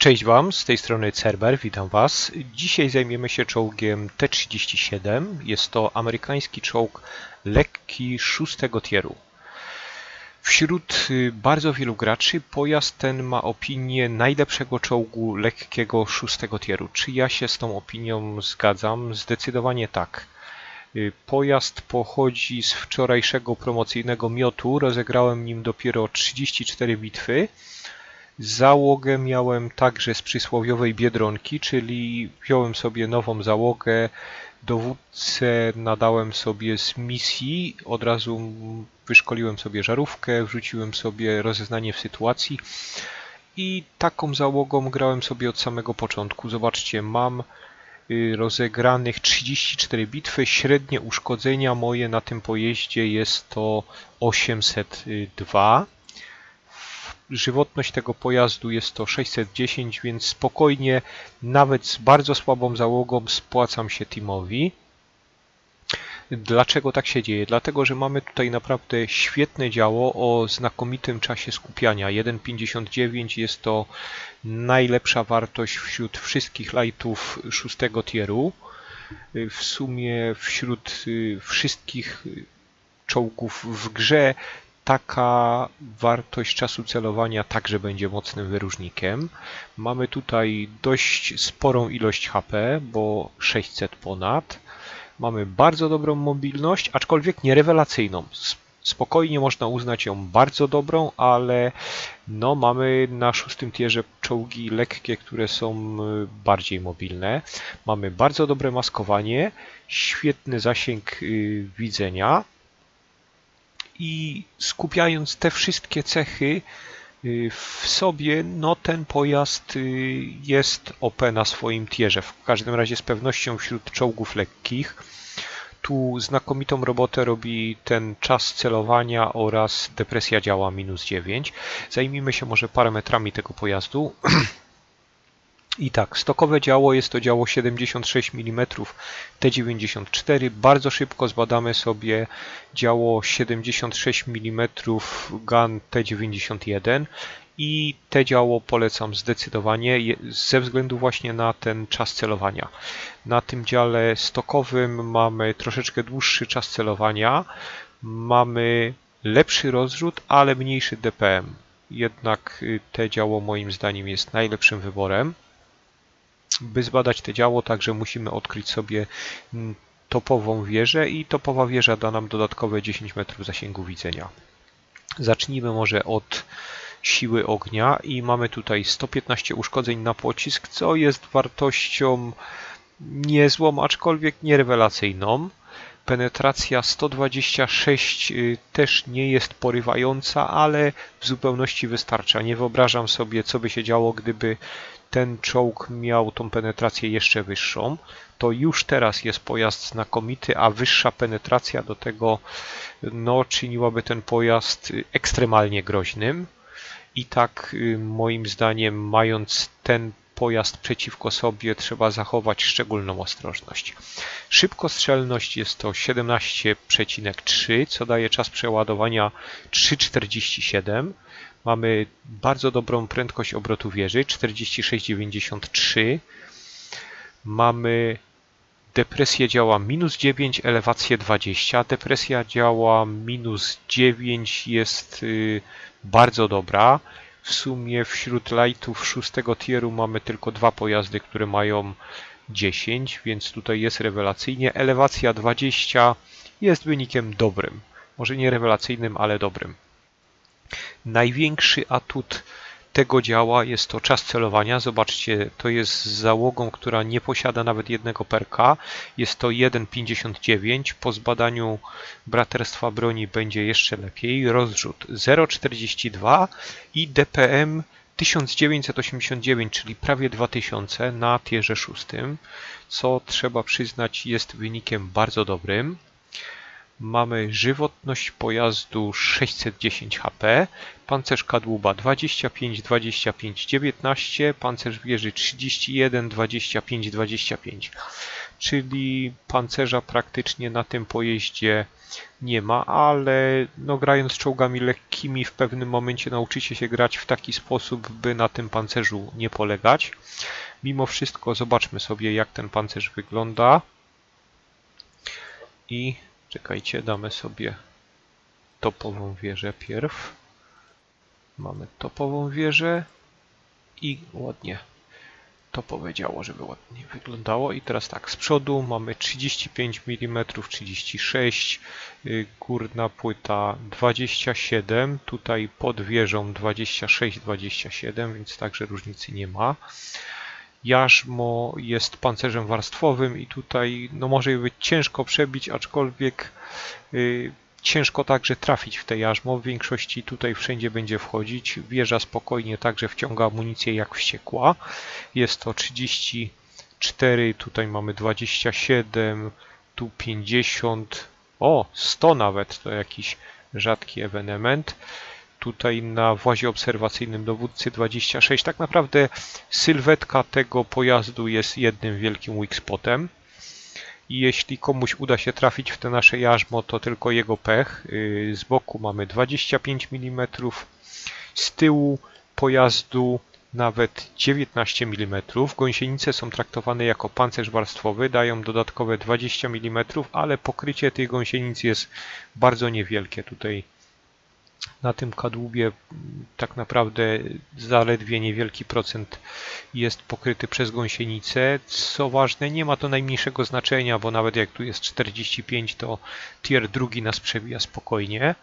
Cześć Wam, z tej strony Cerber, witam Was. Dzisiaj zajmiemy się czołgiem T-37. Jest to amerykański czołg lekki szóstego tieru. Wśród y, bardzo wielu graczy pojazd ten ma opinię najlepszego czołgu lekkiego szóstego tieru. Czy ja się z tą opinią zgadzam? Zdecydowanie tak. Y, pojazd pochodzi z wczorajszego promocyjnego miotu. Rozegrałem nim dopiero 34 bitwy Załogę miałem także z przysłowiowej Biedronki, czyli wziąłem sobie nową załogę, dowódcę nadałem sobie z misji, od razu wyszkoliłem sobie żarówkę, wrzuciłem sobie rozeznanie w sytuacji i taką załogą grałem sobie od samego początku. Zobaczcie, mam y, rozegranych 34 bitwy, średnie uszkodzenia moje na tym pojeździe jest to 802 żywotność tego pojazdu jest to 610, więc spokojnie, nawet z bardzo słabą załogą spłacam się teamowi. Dlaczego tak się dzieje? Dlatego, że mamy tutaj naprawdę świetne działo o znakomitym czasie skupiania. 1.59 jest to najlepsza wartość wśród wszystkich lightów szóstego tieru. W sumie wśród y, wszystkich czołgów w grze taka wartość czasu celowania także będzie mocnym wyróżnikiem. Mamy tutaj dość sporą ilość HP, bo 600 ponad. Mamy bardzo dobrą mobilność, aczkolwiek nierewelacyjną. Spokojnie można uznać ją bardzo dobrą, ale no, mamy na szóstym tierze czołgi lekkie, które są y, bardziej mobilne. Mamy bardzo dobre maskowanie, świetny zasięg y, widzenia, i skupiając te wszystkie cechy y, w sobie, no ten pojazd y, jest OP na swoim tierze. W każdym razie z pewnością wśród czołgów lekkich. Tu znakomitą robotę robi ten czas celowania oraz depresja działa minus 9. Zajmijmy się może parametrami tego pojazdu. I tak, stokowe działo jest to działo 76 mm T94. Bardzo szybko zbadamy sobie działo 76 mm GAN T91 i te działo polecam zdecydowanie ze względu właśnie na ten czas celowania. Na tym dziale stokowym mamy troszeczkę dłuższy czas celowania, mamy lepszy rozrzut, ale mniejszy DPM. Jednak y, te działo moim zdaniem jest najlepszym wyborem. By zbadać te działo, także musimy odkryć sobie mm, topową wieżę i topowa wieża da nam dodatkowe 10 metrów zasięgu widzenia. Zacznijmy może od siły ognia i mamy tutaj 115 uszkodzeń na pocisk, co jest wartością niezłą, aczkolwiek nierewelacyjną. Penetracja 126 y, też nie jest porywająca, ale w zupełności wystarcza. Nie wyobrażam sobie, co by się działo, gdyby ten czołg miał tą penetrację jeszcze wyższą, to już teraz jest pojazd znakomity, a wyższa penetracja do tego no, czyniłaby ten pojazd ekstremalnie groźnym. I tak y, moim zdaniem, mając ten pojazd przeciwko sobie, trzeba zachować szczególną ostrożność. Szybkostrzelność jest to 17,3, co daje czas przeładowania 3,47 Mamy bardzo dobrą prędkość obrotu wieży 46,93. Mamy depresję działa minus 9, elewację 20. Depresja działa minus 9 jest y, bardzo dobra. W sumie wśród lightów szóstego tieru mamy tylko dwa pojazdy, które mają 10, więc tutaj jest rewelacyjnie. Elewacja 20 jest wynikiem dobrym. Może nie rewelacyjnym, ale dobrym. Największy atut tego działa jest to czas celowania. Zobaczcie, to jest z załogą, która nie posiada nawet jednego perka. Jest to 1,59. Po zbadaniu braterstwa broni będzie jeszcze lepiej. Rozrzut 0,42 i DPM 1989, czyli prawie 2000 na tierze szóstym, co trzeba przyznać jest wynikiem bardzo dobrym. Mamy żywotność pojazdu 610 HP, pancerz kadłuba 25, 25, 19, pancerz wieży 31, 25, 25. czyli pancerza praktycznie na tym pojeździe nie ma, ale no, grając czołgami lekkimi w pewnym momencie nauczycie się grać w taki sposób, by na tym pancerzu nie polegać. Mimo wszystko zobaczmy sobie jak ten pancerz wygląda i czekajcie, damy sobie topową wieżę pierw. Mamy topową wieżę i ładnie to powiedziało, żeby ładnie wyglądało. I teraz tak, z przodu mamy 35 mm, 36, górna płyta 27, tutaj pod wieżą 26-27, więc także różnicy nie ma. Jarzmo jest pancerzem warstwowym i tutaj no może być ciężko przebić, aczkolwiek y, Ciężko także trafić w te jarzmo, w większości tutaj wszędzie będzie wchodzić. Wieża spokojnie także wciąga amunicję jak wściekła. Jest to 34, tutaj mamy 27, tu 50, o 100 nawet, to jakiś rzadki ewenement. Tutaj na włazie obserwacyjnym dowódcy 26. Tak naprawdę sylwetka tego pojazdu jest jednym wielkim weak spotem i jeśli komuś uda się trafić w te nasze jarzmo, to tylko jego pech. Y, z boku mamy 25 mm, z tyłu pojazdu nawet 19 mm. Gąsienice są traktowane jako pancerz warstwowy, dają dodatkowe 20 mm, ale pokrycie tych gąsienic jest bardzo niewielkie. Tutaj na tym kadłubie tak naprawdę zaledwie niewielki procent jest pokryty przez gąsienicę. Co ważne, nie ma to najmniejszego znaczenia, bo nawet jak tu jest 45, to tier drugi nas przebija spokojnie.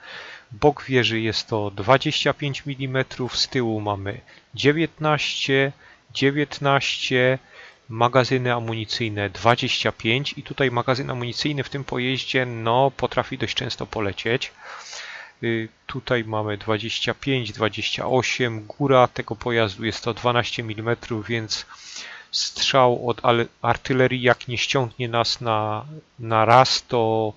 Bok wieży jest to 25 mm, z tyłu mamy 19, 19, magazyny amunicyjne 25 i tutaj magazyn amunicyjny w tym pojeździe no, potrafi dość często polecieć. Y, tutaj mamy 25, 28. Góra tego pojazdu jest to 12 mm, więc strzał od artylerii jak nie ściągnie nas na, na raz, to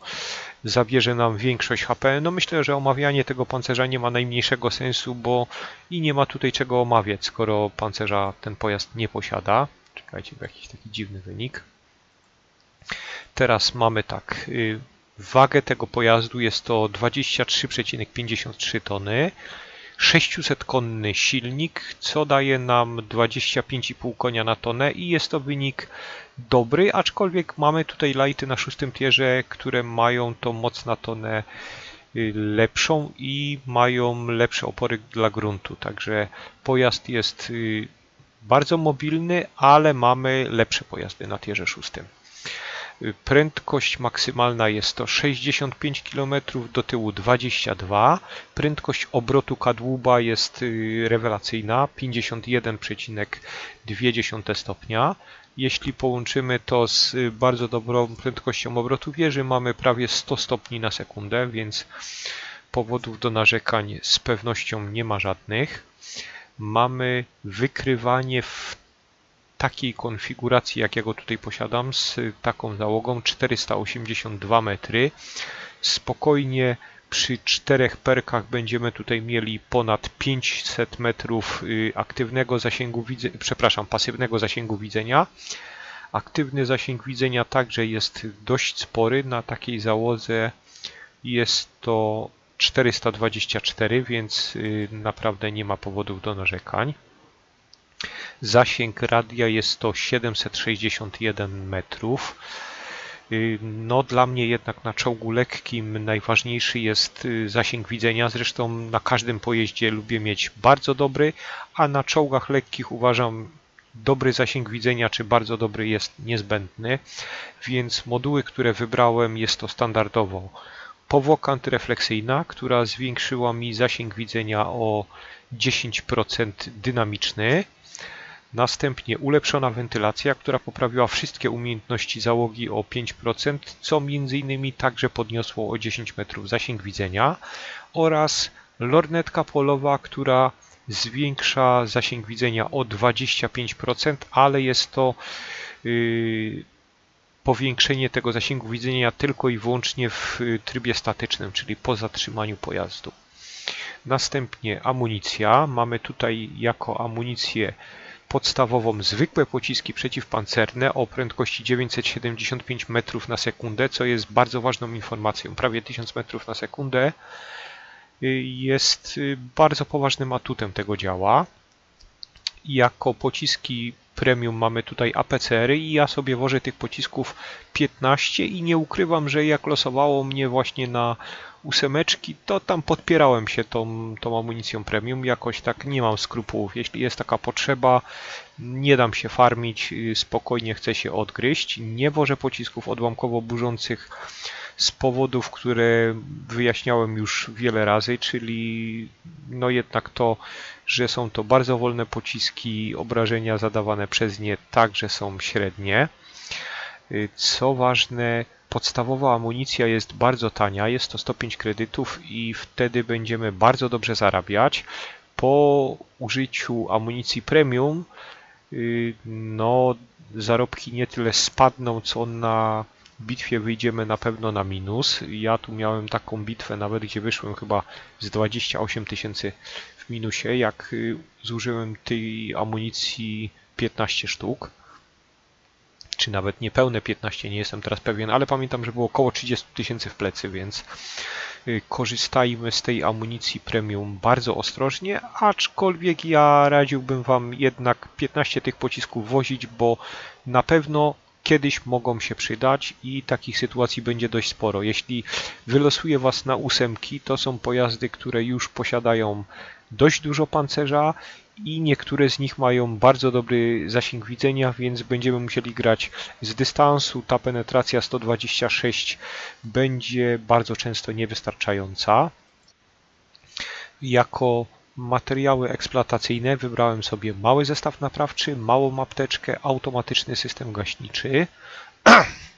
zabierze nam większość HP. No myślę, że omawianie tego pancerza nie ma najmniejszego sensu, bo i nie ma tutaj czego omawiać, skoro pancerza ten pojazd nie posiada. Czekajcie, jakiś taki dziwny wynik. Teraz mamy tak, y, Wagę tego pojazdu jest to 23,53 tony. 600-konny silnik, co daje nam 25,5 konia na tonę i jest to wynik dobry, aczkolwiek mamy tutaj lighty na szóstym tierze, które mają tą moc na tonę y, lepszą i mają lepsze opory dla gruntu, także pojazd jest y, bardzo mobilny, ale mamy lepsze pojazdy na tierze szóstym. Prędkość maksymalna jest to 65 km, do tyłu 22. Prędkość obrotu kadłuba jest y, rewelacyjna 51,2 stopnia. Jeśli połączymy to z y, bardzo dobrą prędkością obrotu wieży, mamy prawie 100 stopni na sekundę, więc powodów do narzekań z pewnością nie ma żadnych. Mamy wykrywanie w takiej konfiguracji, jak ja go tutaj posiadam, z taką załogą 482 metry. Spokojnie przy czterech perkach będziemy tutaj mieli ponad 500 metrów y, aktywnego zasięgu widzenia, przepraszam, pasywnego zasięgu widzenia. Aktywny zasięg widzenia także jest dość spory. Na takiej załodze jest to 424, więc y, naprawdę nie ma powodów do narzekań. Zasięg radia jest to 761 metrów. Y, no, dla mnie jednak na czołgu lekkim najważniejszy jest y, zasięg widzenia. Zresztą na każdym pojeździe lubię mieć bardzo dobry, a na czołgach lekkich uważam dobry zasięg widzenia, czy bardzo dobry jest niezbędny. Więc moduły, które wybrałem, jest to standardowo powłoka antyrefleksyjna, która zwiększyła mi zasięg widzenia o 10% dynamiczny. Następnie ulepszona wentylacja, która poprawiła wszystkie umiejętności załogi o 5%, co m.in. także podniosło o 10 metrów zasięg widzenia oraz lornetka polowa, która zwiększa zasięg widzenia o 25%, ale jest to yy, powiększenie tego zasięgu widzenia tylko i wyłącznie w trybie statycznym, czyli po zatrzymaniu pojazdu. Następnie amunicja. Mamy tutaj jako amunicję podstawową zwykłe pociski przeciwpancerne o prędkości 975 metrów na sekundę, co jest bardzo ważną informacją. Prawie 1000 metrów na sekundę jest bardzo poważnym atutem tego działa. Jako pociski premium mamy tutaj APCR i ja sobie wożę tych pocisków 15 i nie ukrywam, że jak losowało mnie właśnie na ósemeczki, to tam podpierałem się tą, tą amunicją premium, jakoś tak nie mam skrupułów. Jeśli jest taka potrzeba, nie dam się farmić, spokojnie chcę się odgryźć. Nie wożę pocisków odłamkowo burzących z powodów, które wyjaśniałem już wiele razy, czyli no jednak to, że są to bardzo wolne pociski, obrażenia zadawane przez nie także są średnie. Co ważne, podstawowa amunicja jest bardzo tania, jest to 105 kredytów i wtedy będziemy bardzo dobrze zarabiać. Po użyciu amunicji premium y, no zarobki nie tyle spadną, co na bitwie wyjdziemy na pewno na minus. Ja tu miałem taką bitwę nawet, gdzie wyszłem chyba z 28 tysięcy w minusie, jak y, zużyłem tej amunicji 15 sztuk. Czy nawet niepełne 15, nie jestem teraz pewien, ale pamiętam, że było około 30 tysięcy w plecy, więc y, korzystajmy z tej amunicji premium bardzo ostrożnie, aczkolwiek ja radziłbym Wam jednak 15 tych pocisków wozić, bo na pewno kiedyś mogą się przydać i takich sytuacji będzie dość sporo. Jeśli wylosuje Was na ósemki, to są pojazdy, które już posiadają dość dużo pancerza i niektóre z nich mają bardzo dobry zasięg widzenia, więc będziemy musieli grać z dystansu. Ta penetracja 126 będzie bardzo często niewystarczająca. Jako materiały eksploatacyjne wybrałem sobie mały zestaw naprawczy, małą apteczkę, automatyczny system gaśniczy.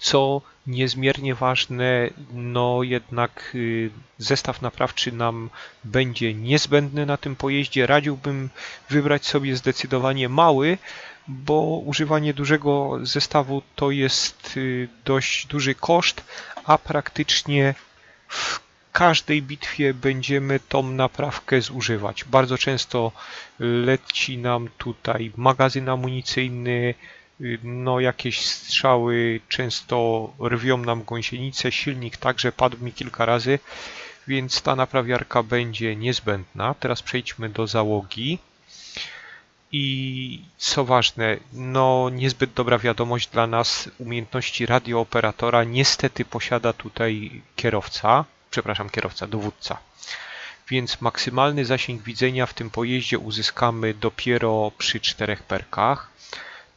Co niezmiernie ważne, no jednak y, zestaw naprawczy nam będzie niezbędny na tym pojeździe. Radziłbym wybrać sobie zdecydowanie mały, bo używanie dużego zestawu to jest y, dość duży koszt, a praktycznie w każdej bitwie będziemy tą naprawkę zużywać. Bardzo często leci nam tutaj magazyn amunicyjny, no jakieś strzały często rwią nam gąsienicę, silnik także padł mi kilka razy, więc ta naprawiarka będzie niezbędna. Teraz przejdźmy do załogi. I co ważne, no niezbyt dobra wiadomość dla nas, umiejętności radiooperatora niestety posiada tutaj kierowca, przepraszam, kierowca, dowódca. Więc maksymalny zasięg widzenia w tym pojeździe uzyskamy dopiero przy czterech perkach.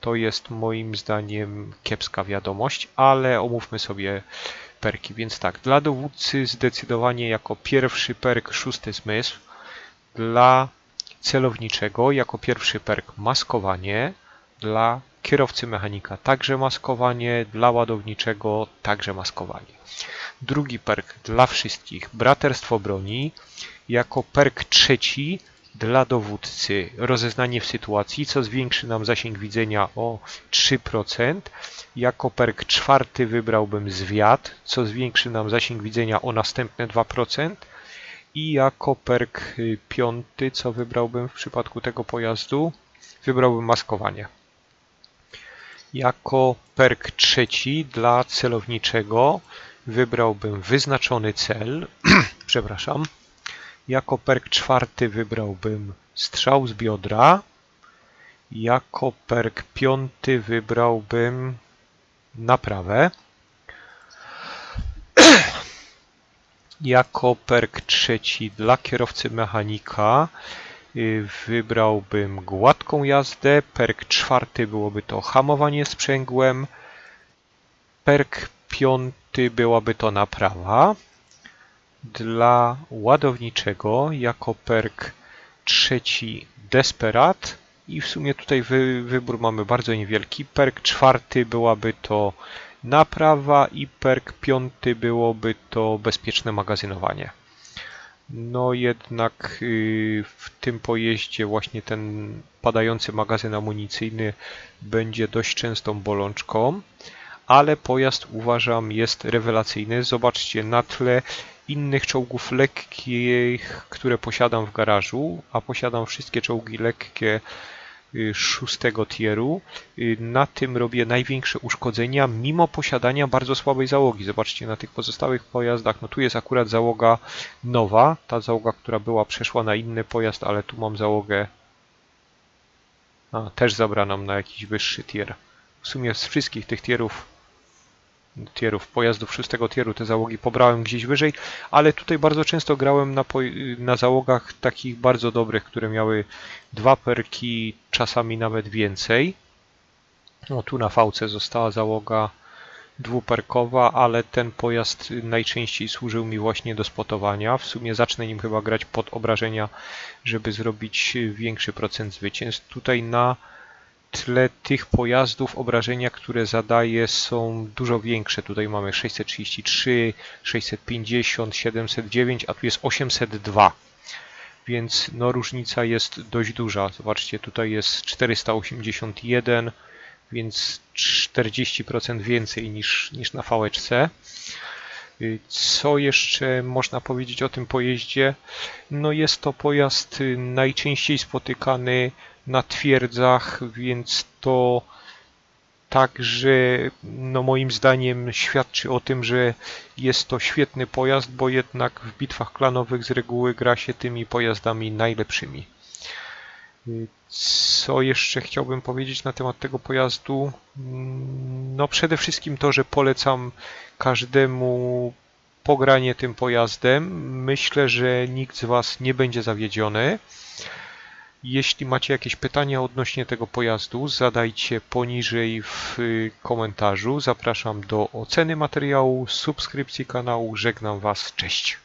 To jest moim zdaniem kiepska wiadomość, ale omówmy sobie perki. Więc tak, dla dowódcy zdecydowanie jako pierwszy perk szósty zmysł, dla celowniczego jako pierwszy perk maskowanie, dla kierowcy mechanika także maskowanie, dla ładowniczego także maskowanie. Drugi perk dla wszystkich, braterstwo broni, jako perk trzeci dla dowódcy rozeznanie w sytuacji, co zwiększy nam zasięg widzenia o 3%. Jako perk czwarty wybrałbym zwiat, co zwiększy nam zasięg widzenia o następne 2%. I jako perk y, piąty, co wybrałbym w przypadku tego pojazdu, wybrałbym maskowanie. Jako perk trzeci dla celowniczego wybrałbym wyznaczony cel, przepraszam. Jako perk czwarty wybrałbym strzał z biodra. Jako perk piąty wybrałbym naprawę. Jako perk trzeci dla kierowcy mechanika y, wybrałbym gładką jazdę. Perk czwarty byłoby to hamowanie sprzęgłem. Perk piąty byłaby to naprawa. Dla ładowniczego jako perk trzeci Desperat i w sumie tutaj wy, wybór mamy bardzo niewielki. Perk czwarty byłaby to naprawa i perk piąty byłoby to bezpieczne magazynowanie. No jednak y, w tym pojeździe właśnie ten padający magazyn amunicyjny będzie dość częstą bolączką ale pojazd uważam jest rewelacyjny. Zobaczcie na tle innych czołgów lekkich, które posiadam w garażu, a posiadam wszystkie czołgi lekkie y, szóstego tieru. Y, Na tym robię największe uszkodzenia, mimo posiadania bardzo słabej załogi. Zobaczcie na tych pozostałych pojazdach. No tu jest akurat załoga nowa. Ta załoga, która była, przeszła na inny pojazd, ale tu mam załogę a, też zabraną na jakiś wyższy tier. W sumie z wszystkich tych tierów tierów, pojazdów szóstego tieru te załogi pobrałem gdzieś wyżej, ale tutaj bardzo często grałem na, na załogach takich bardzo dobrych, które miały dwa perki, czasami nawet więcej. No tu na fałce została załoga dwuperkowa, ale ten pojazd najczęściej służył mi właśnie do spotowania. W sumie zacznę nim chyba grać pod obrażenia, żeby zrobić większy procent zwycięstw. Tutaj na tle tych pojazdów obrażenia, które zadaje są dużo większe. Tutaj mamy 633, 650, 709, a tu jest 802. Więc no różnica jest dość duża. Zobaczcie, tutaj jest 481, więc 40% więcej niż, niż na fałeczce. Y, Co jeszcze można powiedzieć o tym pojeździe? No jest to pojazd y, najczęściej spotykany na twierdzach, więc to także no moim zdaniem świadczy o tym, że jest to świetny pojazd, bo jednak w bitwach klanowych z reguły gra się tymi pojazdami najlepszymi. Co jeszcze chciałbym powiedzieć na temat tego pojazdu? No przede wszystkim to, że polecam każdemu pogranie tym pojazdem. Myślę, że nikt z Was nie będzie zawiedziony. Jeśli macie jakieś pytania odnośnie tego pojazdu, zadajcie poniżej w y, komentarzu. Zapraszam do oceny materiału, subskrypcji kanału. Żegnam Was. Cześć.